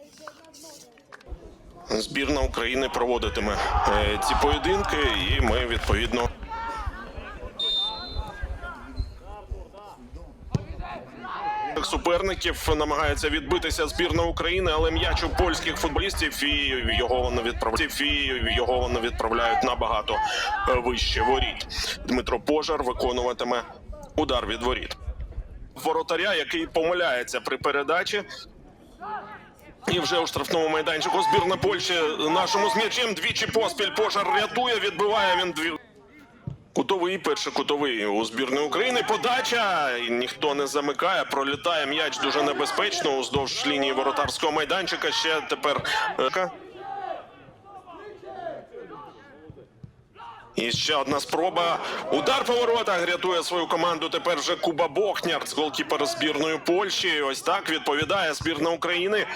Ej, że na nogę. Збірна України проводитиме е, ці поєдинки, і ми відповідно. Суперників намагається відбитися збірна України, але м'яч у польських футболістів і його вони відправляють і його вони відправляють набагато е, вище воріт. Дмитро Пожар виконуватиме удар від воріт. Воротаря, який помиляється при передачі, і вже у штрафному майданчику збірна Польщі нашому з м'ячем двічі поспіль пожар рятує, відбиває він дві. Кутовий, перший кутовий у збірної України. Подача ніхто не замикає. Пролітає м'яч дуже небезпечно уздовж лінії воротарського майданчика. Ще тепер. е, І ще одна спроба. Удар по воротах рятує свою команду. Тепер вже Куба Бохняр, голкіпер збірної Польщі. Ось так відповідає збірна України.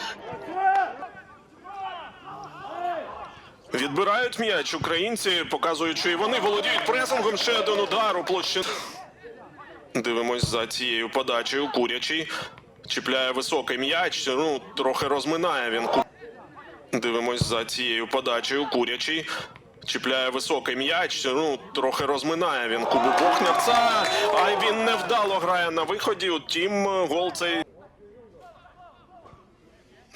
Відбирають м'яч українці, показують, що і вони володіють пресингом. Ще один удар у площину. Дивимось за цією подачею. Курячий чіпляє високий м'яч. Ну, трохи розминає він. Дивимось за цією подачею. Курячий чіпляє високий м'яч. Ну, трохи розминає він Кубу Бохнярця. А він невдало грає на виході. Утім, гол цей.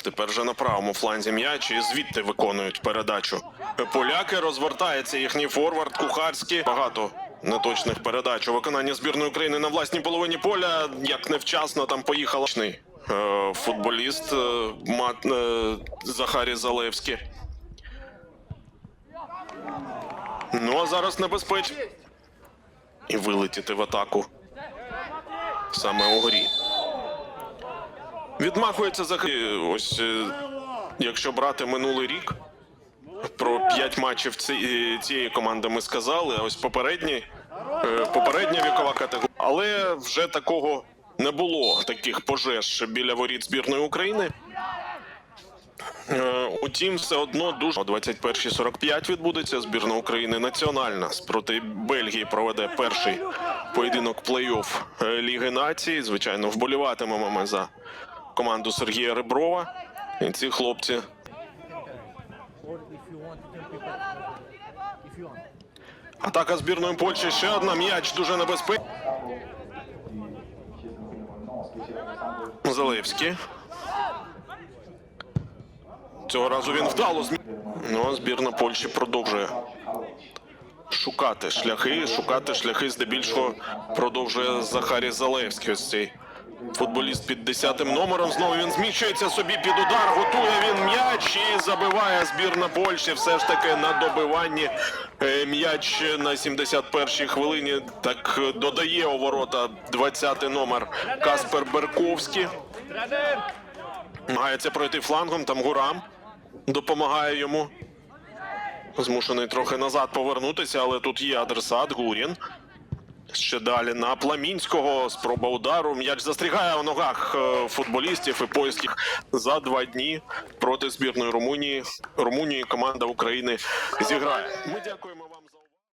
Тепер же на правому фланзі м'яч і звідти виконують передачу. Поляки розвертається їхній форвард кухарський. Багато неточних передач у виконанні збірної України на власній половині поля. Як невчасно там поїхала Е, футболіст е, Мат, е, Захарій Залевський. Ну а зараз небезпечно. І вилетіти в атаку. Саме у грі. Відмахується за ось е, якщо брати минулий рік. Про п'ять матчів ці- цієї команди ми сказали. Ось попередні, е, попередня вікова категорія. Але вже такого не було таких пожеж біля воріт збірної України. Е, Утім, все одно дуже о 21.45 відбудеться збірна України національна проти Бельгії проведе перший поєдинок плей-офф е, Ліги націй. Звичайно, вболіватимемо ми за команду Сергія Реброва. І ці хлопці. Атака збірної Польщі ще одна м'яч дуже небезпечний. Залевський. Цього разу він вдало змі... Ну, а збірна Польщі продовжує шукати шляхи, шукати шляхи здебільшого продовжує Захарій Залевський. Ось цей футболіст під 10 номером. Знову він зміщується собі під удар, готує він м'яч і забиває збірна Польщі. Все ж таки на добиванні Е, м'яч на 71-й хвилині. Так е, додає у ворота 20 номер Каспер Берковський. Намагається пройти флангом. Там Гурам допомагає йому. Змушений трохи назад повернутися, але тут є адресат Гурін. Ще далі на Пламінського спроба удару. М'яч застрягає у ногах е, футболістів і польських за два дні проти збірної Румунії. Румунії команда України зіграє. Ми дякуємо.